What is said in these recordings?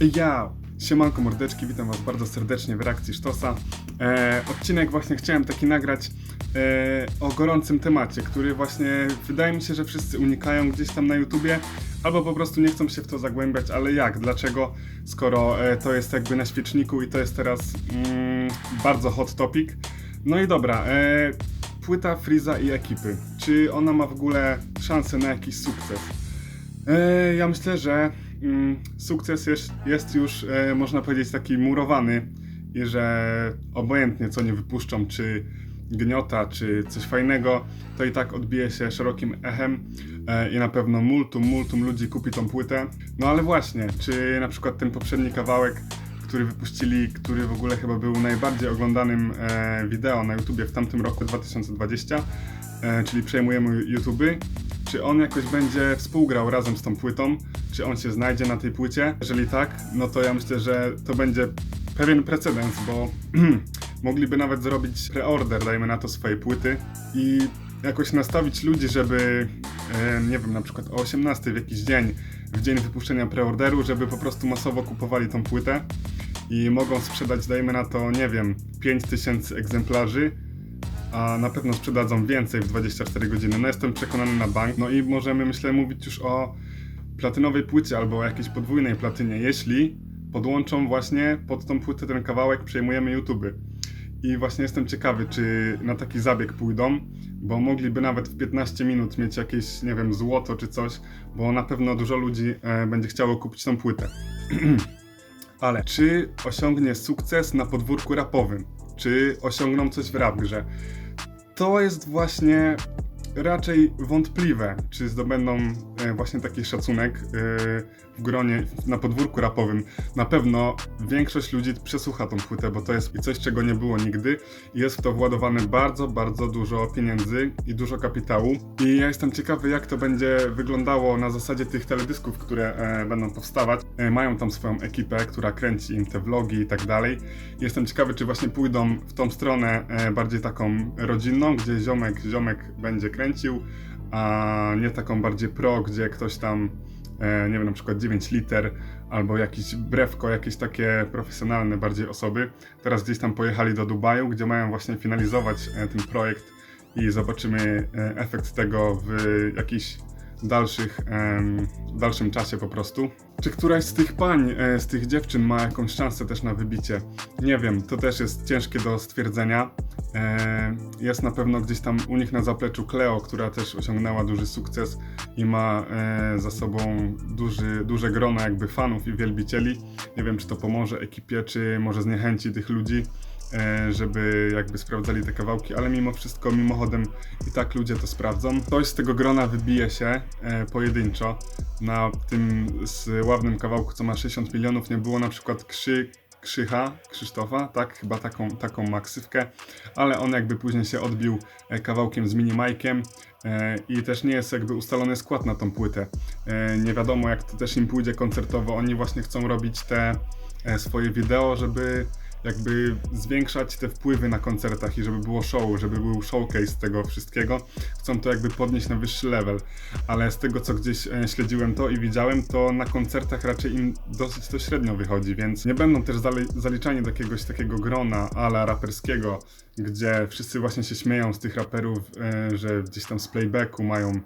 Ja, siemanko mordeczki, witam was bardzo serdecznie w reakcji Sztosa. E, odcinek właśnie chciałem taki nagrać e, o gorącym temacie, który właśnie wydaje mi się, że wszyscy unikają gdzieś tam na YouTubie, albo po prostu nie chcą się w to zagłębiać, ale jak, dlaczego, skoro e, to jest jakby na świeczniku i to jest teraz mm, bardzo hot topic. No i dobra, e, płyta Friza i ekipy. Czy ona ma w ogóle szansę na jakiś sukces? E, ja myślę, że sukces jest, jest już, e, można powiedzieć, taki murowany i że obojętnie co nie wypuszczą, czy gniota, czy coś fajnego, to i tak odbije się szerokim echem e, i na pewno multum, multum ludzi kupi tą płytę. No ale właśnie, czy na przykład ten poprzedni kawałek, który wypuścili, który w ogóle chyba był najbardziej oglądanym e, wideo na YouTubie w tamtym roku 2020, e, czyli przejmujemy YouTube, czy on jakoś będzie współgrał razem z tą płytą? Czy on się znajdzie na tej płycie? Jeżeli tak, no to ja myślę, że to będzie pewien precedens, bo mogliby nawet zrobić preorder, dajmy na to swojej płyty i jakoś nastawić ludzi, żeby e, nie wiem, na przykład o 18 w jakiś dzień, w dzień wypuszczenia preorderu, żeby po prostu masowo kupowali tą płytę i mogą sprzedać, dajmy na to, nie wiem, 5000 egzemplarzy, a na pewno sprzedadzą więcej w 24 godziny. No jestem przekonany na bank. No i możemy, myślę, mówić już o platynowej płycie albo o jakiejś podwójnej platynie, jeśli podłączą właśnie pod tą płytę ten kawałek przejmujemy YouTube. I właśnie jestem ciekawy, czy na taki zabieg pójdą, bo mogliby nawet w 15 minut mieć jakieś, nie wiem, złoto czy coś, bo na pewno dużo ludzi e, będzie chciało kupić tą płytę. Ale czy osiągnie sukces na podwórku rapowym? Czy osiągną coś w rap grze? To jest właśnie raczej wątpliwe, czy zdobędą e, właśnie taki szacunek e, w gronie na podwórku rapowym. Na pewno większość ludzi przesłucha tą płytę, bo to jest coś, czego nie było nigdy jest w to władowane bardzo, bardzo dużo pieniędzy i dużo kapitału. I ja jestem ciekawy, jak to będzie wyglądało na zasadzie tych teledysków, które e, będą powstawać. Mają tam swoją ekipę, która kręci im te vlogi i tak dalej. Jestem ciekawy, czy właśnie pójdą w tą stronę bardziej taką rodzinną, gdzie ziomek, ziomek będzie kręcił, a nie taką bardziej pro, gdzie ktoś tam e, nie wiem, na przykład 9 liter, albo jakiś brewko, jakieś takie profesjonalne bardziej osoby. Teraz gdzieś tam pojechali do Dubaju, gdzie mają właśnie finalizować e, ten projekt i zobaczymy e, efekt tego w jakichś dalszych, w dalszym czasie po prostu. Czy któraś z tych pań, e, z tych dziewczyn ma jakąś szansę też na wybicie? Nie wiem, to też jest ciężkie do stwierdzenia. E, Jest na pewno gdzieś tam u nich na zapleczu Cleo, która też osiągnęła duży sukces i ma e, za sobą duży, duże grono jakby fanów i wielbicieli. Nie wiem, czy to pomoże ekipie, czy może zniechęci tych ludzi, żeby jakby sprawdzali te kawałki, ale mimo wszystko, mimochodem i tak ludzie to sprawdzą. Ktoś z tego grona wybije się e, pojedynczo. Na tym sławnym kawałku, co ma 60 milionów, nie było na przykład Krzy, Krzycha, Krzysztofa, tak? Chyba taką, taką maksywkę, ale on jakby później się odbił e, kawałkiem z minimajkiem e, i też nie jest jakby ustalony skład na tą płytę. E, nie wiadomo jak to też im pójdzie koncertowo, oni właśnie chcą robić te e, swoje wideo, żeby jakby zwiększać te wpływy na koncertach i żeby było show, żeby był showcase tego wszystkiego. Chcą to jakby podnieść na wyższy level, ale z tego co gdzieś e, śledziłem to i widziałem, to na koncertach raczej im dosyć to średnio wychodzi, więc nie będą też zali- zaliczani do jakiegoś takiego grona ala raperskiego, gdzie wszyscy właśnie się śmieją z tych raperów, e, że gdzieś tam z playbacku mają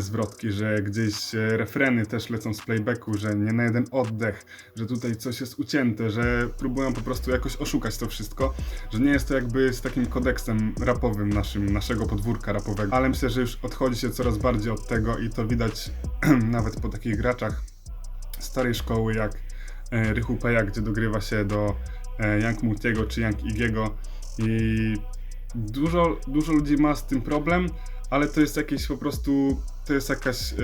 zwrotki, że gdzieś e, refreny też lecą z playbacku, że nie na jeden oddech, że tutaj coś jest ucięte, że próbują po prostu jakoś oszukać to wszystko, że nie jest to jakby z takim kodeksem rapowym naszym, naszego podwórka rapowego, ale myślę, że już odchodzi się coraz bardziej od tego i to widać nawet po takich graczach starej szkoły jak e, Rychu Peja, gdzie dogrywa się do e, Young Multiego czy Young Igiego. I dużo, dużo ludzi ma z tym problem, ale to jest jakieś po prostu, to jest jakaś e,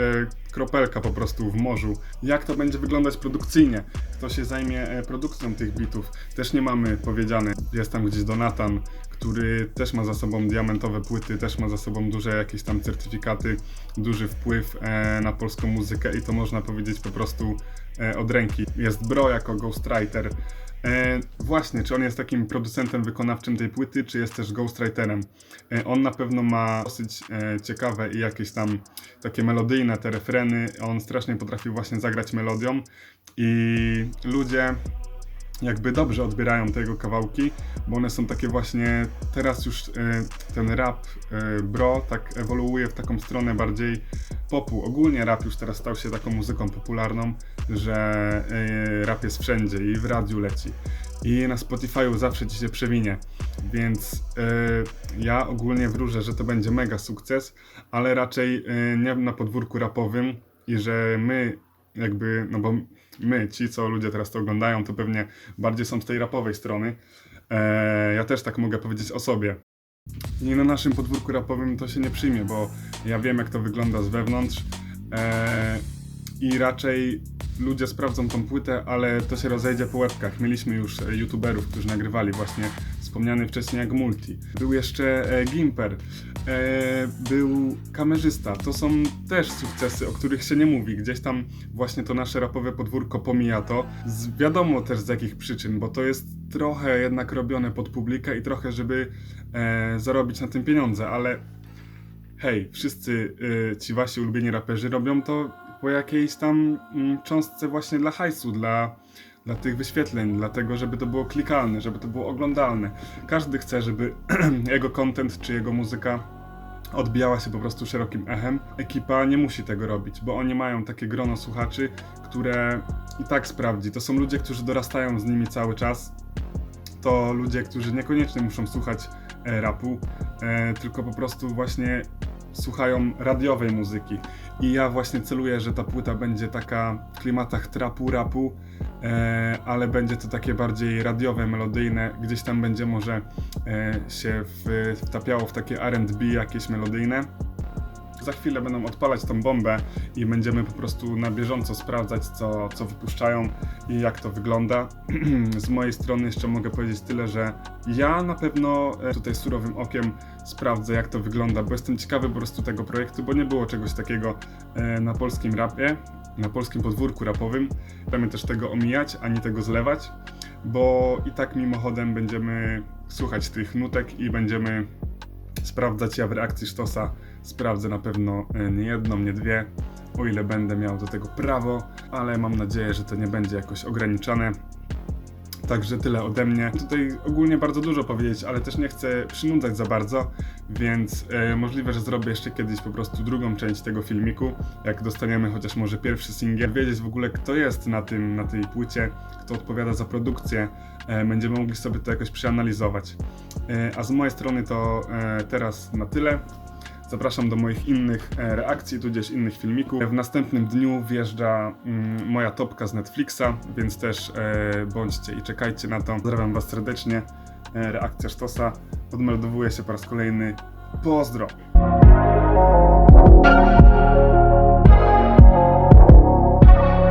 kropelka po prostu w morzu. Jak to będzie wyglądać produkcyjnie? Kto się zajmie e, produkcją tych bitów? Też nie mamy powiedziane. Jest tam gdzieś Donatan, który też ma za sobą diamentowe płyty, też ma za sobą duże jakieś tam certyfikaty, duży wpływ e, na polską muzykę i to można powiedzieć po prostu e, od ręki. Jest Bro jako ghostwriter. E, właśnie, czy on jest takim producentem wykonawczym tej płyty, czy jest też ghostwriterem? E, on na pewno ma dosyć e, ciekawe i jakieś tam takie melodyjne te refreny. On strasznie potrafi właśnie zagrać melodią i ludzie jakby dobrze odbierają te jego kawałki, bo one są takie właśnie, teraz już e, ten rap e, bro tak ewoluuje w taką stronę bardziej popu. Ogólnie rap już teraz stał się taką muzyką popularną, że e, rap jest wszędzie i w radiu leci. I na Spotify'u zawsze ci się przewinie, więc ja ogólnie wróżę, że to będzie mega sukces, ale raczej nie na podwórku rapowym i że my jakby, no bo my, ci co ludzie teraz to oglądają, to pewnie bardziej są z tej rapowej strony. E, ja też tak mogę powiedzieć o sobie. I na naszym podwórku rapowym to się nie przyjmie, bo ja wiem jak to wygląda z wewnątrz e, i raczej ludzie sprawdzą tą płytę, ale to się rozejdzie po łebkach. Mieliśmy już e, youtuberów, którzy nagrywali właśnie wspomniany wcześniej jak Multi. Był jeszcze e, Gimper, e, był kamerzysta. To są też sukcesy, o których się nie mówi. Gdzieś tam właśnie to nasze rapowe podwórko pomija to. Z, wiadomo też z jakich przyczyn, bo to jest trochę jednak robione pod publikę i trochę, żeby e, zarobić na tym pieniądze, ale hej, wszyscy y, ci wasi ulubieni raperzy robią to po jakiejś tam mm, cząstce właśnie dla hajsu, dla, dla tych wyświetleń, dlatego żeby to było klikalne, żeby to było oglądalne. Każdy chce, żeby jego content czy jego muzyka odbijała się po prostu szerokim echem. Ekipa nie musi tego robić, bo oni mają takie grono słuchaczy, które i tak sprawdzi. To są ludzie, którzy dorastają z nimi cały czas. To ludzie, którzy niekoniecznie muszą słuchać e, rapu, e, tylko po prostu właśnie słuchają radiowej muzyki. I ja właśnie celuję, że ta płyta będzie taka w klimatach trapu, rapu, e, ale będzie to takie bardziej radiowe, melodyjne. Gdzieś tam będzie może e, się w, wtapiało w takie R&B jakieś melodyjne. Za chwilę będą odpalać tą bombę i będziemy po prostu na bieżąco sprawdzać, co, co wypuszczają i jak to wygląda. Z mojej strony jeszcze mogę powiedzieć tyle, że ja na pewno e, tutaj surowym okiem sprawdzę, jak to wygląda, bo jestem ciekawy po prostu tego projektu, bo nie było czegoś takiego e, na polskim rapie, na polskim podwórku rapowym. Chcemy też tego omijać, ani tego zlewać, bo i tak mimochodem będziemy słuchać tych nutek i będziemy sprawdzać. Ja w reakcji Sztosa sprawdzę na pewno e, nie jedną, nie dwie, o ile będę miał do tego prawo, ale mam nadzieję, że to nie będzie jakoś ograniczane. Także tyle ode mnie. Tutaj ogólnie bardzo dużo powiedzieć, ale też nie chcę przynudzać za bardzo, więc e, możliwe, że zrobię jeszcze kiedyś po prostu drugą część tego filmiku, jak dostaniemy chociaż może pierwszy singiel, wiedzieć w ogóle kto jest na tym, na tej płycie, kto odpowiada za produkcję, e, będziemy mogli sobie to jakoś przeanalizować. E, a z mojej strony to teraz na tyle. Zapraszam do moich innych e, reakcji, tudzież innych filmików. W następnym dniu wjeżdża mm, moja topka z Netflixa, więc też e, bądźcie i czekajcie na to. Pozdrawiam Was serdecznie. E, reakcja Sztosa. Odmeldowuję się po raz kolejny. Pozdro!